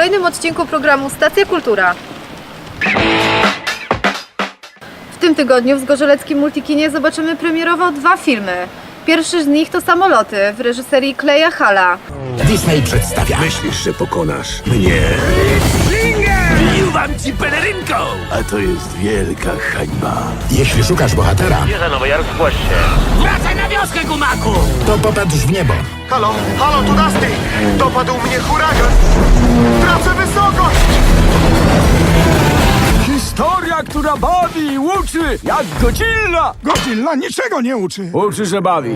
Kolejnym odcinku programu Stacja Kultura. W tym tygodniu w Zgorzeleckim Multikinie zobaczymy premierowo dwa filmy. Pierwszy z nich to Samoloty w reżyserii Kleja Hala. Disney przedstawia. Myślisz, że pokonasz mnie? Miłam ci pelerynką! A to jest wielka hańba. Jeśli szukasz bohatera, Bierze Nowy Jork, zgłoś się. wracaj na wioskę, gumaku! To popatrz w niebo. Halo, halo, tu Dusty! Dopadł mnie huragan! Tracę wysokość! Historia, która bawi i uczy, jak Godzilla! Godzilla niczego nie uczy. Uczy, że bawi.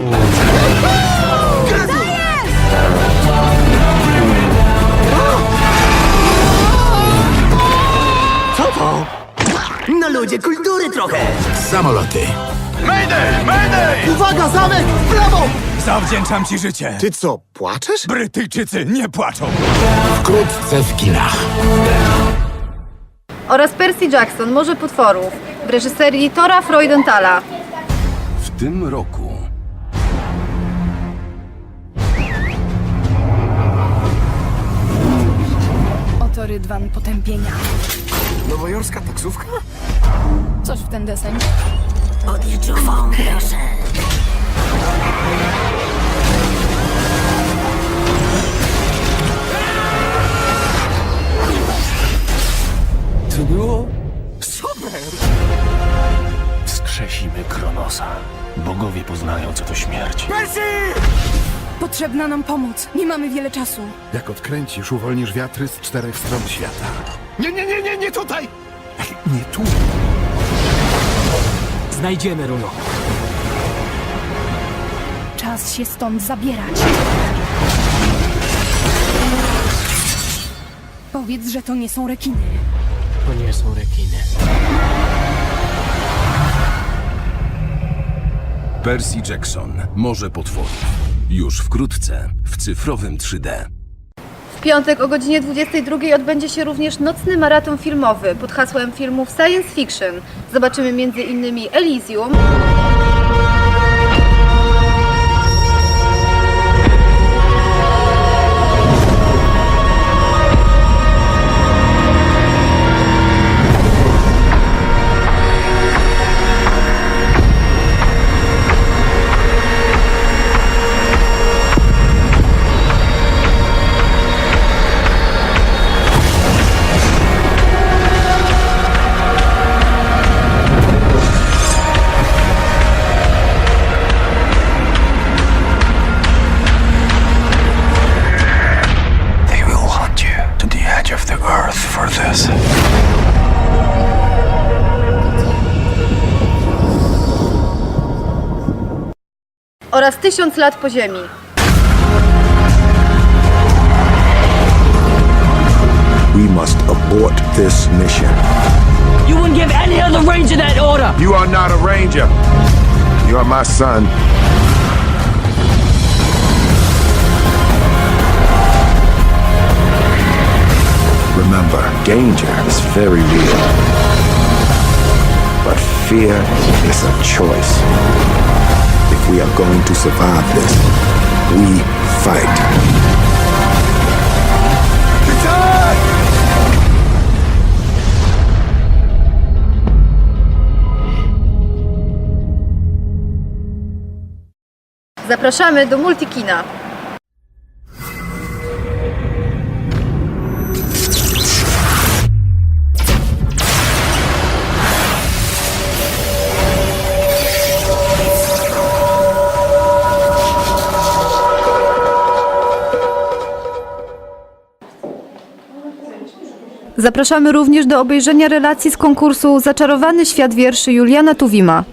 No ludzie, kultury trochę! Samoloty. Mayday! Mayday! Uwaga, zamek! W prawo! Zawdzięczam ci życie. Ty co, płaczesz? Brytyjczycy nie płaczą. Wkrótce w kinach. Oraz Percy Jackson, Morze Potworów w reżyserii Tora Freudenthala. W tym roku Oto rydwan potępienia. Nowojorska taksówka? Coś w ten deseń. To było? Wskrzesimy Kronosa. Bogowie poznają, co to śmierć. Potrzebna nam pomoc. Nie mamy wiele czasu. Jak odkręcisz, uwolnisz wiatry z czterech stron świata. Nie, nie, nie, nie, nie tutaj! Nie tu. Znajdziemy Runo. Czas się stąd zabierać. Powiedz, że to nie są rekiny. To nie są rekiny. Percy Jackson. Morze potworów. Już wkrótce w cyfrowym 3D. W piątek o godzinie 22 odbędzie się również nocny maraton filmowy pod hasłem filmów science fiction. Zobaczymy między innymi Elysium, oraz Tysiąc lat po ziemi. We must abort this mission. You wouldn't give any other ranger that order! You are not a ranger. You are my son. Remember, danger is very real. But fear is a choice. We are going to survive this, we fight. Zapraszamy do Multikina. Zapraszamy również do obejrzenia relacji z konkursu Zaczarowany świat wierszy Juliana Tuwima.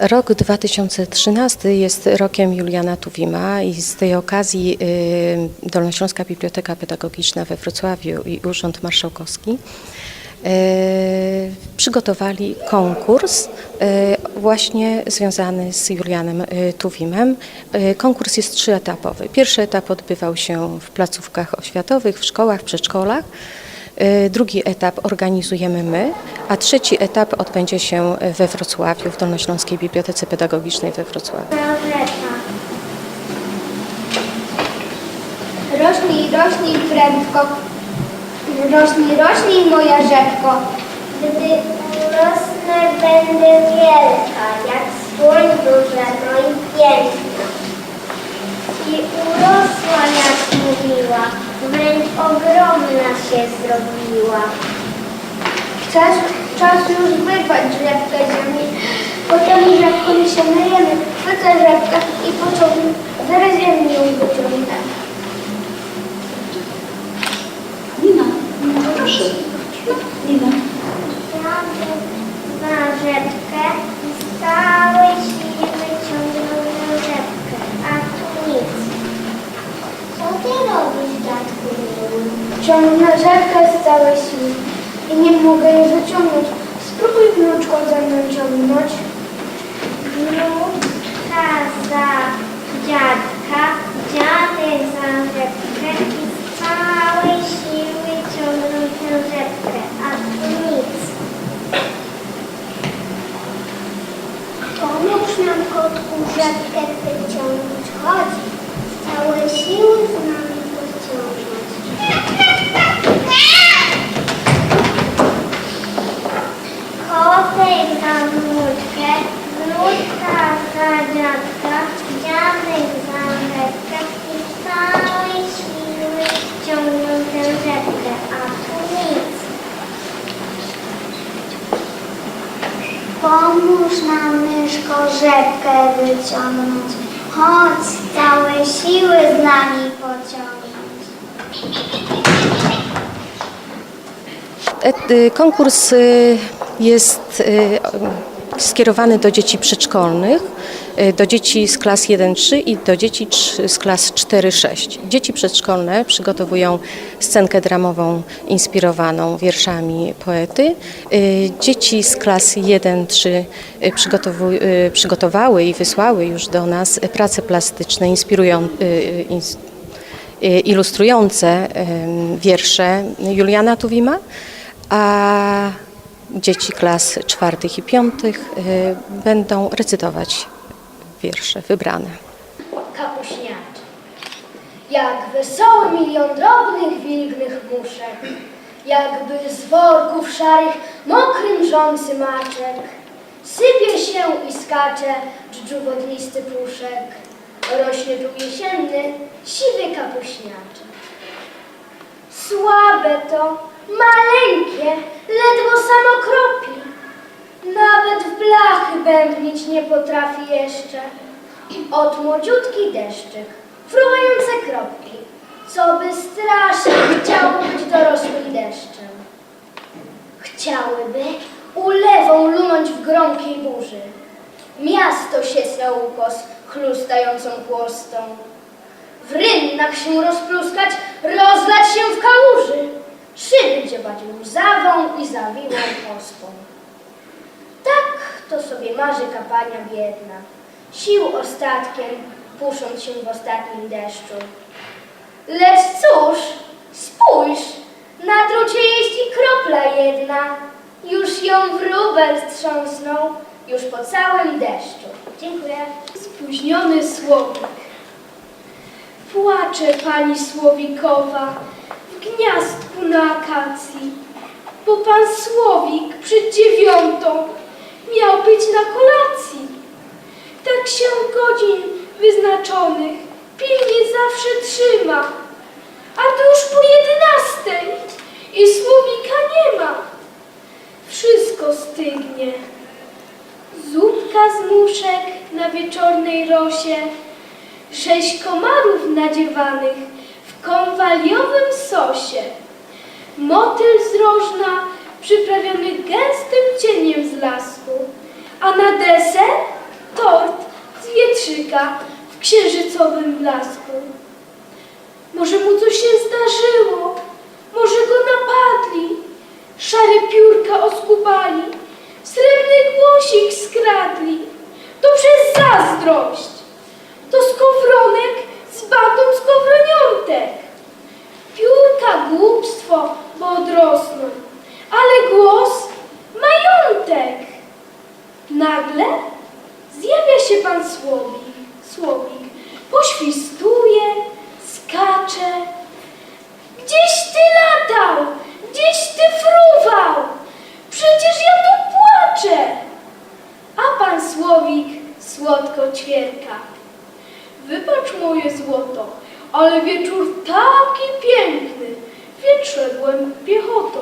Rok 2013 jest rokiem Juliana Tuwima i z tej okazji y, Dolnośląska Biblioteka Pedagogiczna we Wrocławiu i Urząd Marszałkowski y, przygotowali konkurs y, właśnie związany z Julianem Tuwimem. Konkurs jest trzyetapowy. Pierwszy etap odbywał się w placówkach oświatowych, w szkołach, przedszkolach. Y, Drugi etap organizujemy my, a trzeci etap odbędzie się we Wrocławiu, w Dolnośląskiej Bibliotece Pedagogicznej we Wrocławiu. Rośnij, rośnij prędko. Rośnij, rośnij moja rzepko. Gdy urosnę, będę wielka, jak słoń duże, no i piękna. I urosła, jak mówiła, wręcz ogromna się zrobiła. Czas, czas już wyrwać rzepkę ziemi, potem rzepką się wrzucę rzepkę i pociągnę, zaraz ziemi ją wyciągnę. Nina, Nina, proszę. Nina. Na rzepkę i z całej siły wyciągnąłem rzepkę, a tu nic. Co ty robisz, dziadku miły? Ciągnę całej siły i nie mogę jej wyciągnąć. Spróbuj wnuczko ze mną ciągnąć. Wnuczka za dziadka, dziadek za rzepkę i z całej siły ciągną tę rzepkę, a tu nic. Pomóż nam kotku rzepkę wyciągnąć. Chodź, z całej siły z nami pociągnąć. Kotek za wnuczkę, wnuczka za dziadka, dziadek za rzepkę i z całej siły ciągną tę rzepkę, a tu nic. Pomóż nam, myszko, rzepkę wyciągnąć. Chodź, całe siły z nami pociągnąć. Et- y, Konkurs y, jest y, skierowany do dzieci przedszkolnych, do dzieci z klas 1-3 i do dzieci z klas 4-6. Dzieci przedszkolne przygotowują scenkę dramową inspirowaną wierszami poety. Y, Dzieci z klas 1-3 y, y, przygotowały i wysłały już do nas prace plastyczne inspirują, y, y, ins- y, ilustrujące wiersze Juliana Tuwima, a dzieci klas czwartych i piątych y, będą recytować wiersze wybrane. kapuśniaczy. Jak wesoły milion drobnych, wilgnych muszek, jakby z worków szarych mokry mrzący maczek, sypie się i skacze dżdżu wodnisty puszek, rośnie tu jesienny, siwy kapuśniaczek. Słabe to, maleńkie, ledwo samo kropi, nawet w blachy bębnić nie potrafi jeszcze. Od młodziutki deszczyk, fruwające kropki, co by strasznie chciało być dorosłym deszczem. Chciałyby ulewą lunąć w gromkiej burzy. Miasto siec na ukos, chlustającą chłostą. W rynnach się rozpluskać, rozlać się w kałuży. Szyby dziobać łzawą i zawiłą ospą. Tak to sobie marzy kapania biedna, sił ostatkiem, pusząc się w ostatnim deszczu. Lecz cóż, spójrz, na drucie jest i kropla jedna, już ją wróbel strząsnął, już po całym deszczu. Dziękuję. Spóźniony słowik. Płacze pani Słowikowa w gniazdku na akacji, bo pan Słowik przed dziewiątą miał być na kolacji. Tak się godzin wyznaczonych pilnie zawsze trzyma, a to już po jedenastej i Słowika nie ma. Wszystko stygnie. Zupka z muszek na wieczornej rosie, sześć komarów nadziewanych w konwaliowym sosie, motyl z rożna przyprawiony gęstym cieniem z lasku, a na deser tort z wietrzyka w księżycowym blasku. Może mu coś się zdarzyło, może go napadli, szare piórka oskubali, srebrny głosik skradli. To przez zazdrość. To skowronek z batą skowroniątek. Piórka głupstwo, bo odrosną, ale głos majątek. Nagle zjawia się pan Słowik, Słowik, poświstuje, skacze. Gdzieś ty latał, gdzieś ty fruwał, przecież ja tu płaczę. A pan Słowik słodko ćwierka. Wybacz moje złoto, ale wieczór taki piękny, więc szedłem piechotą.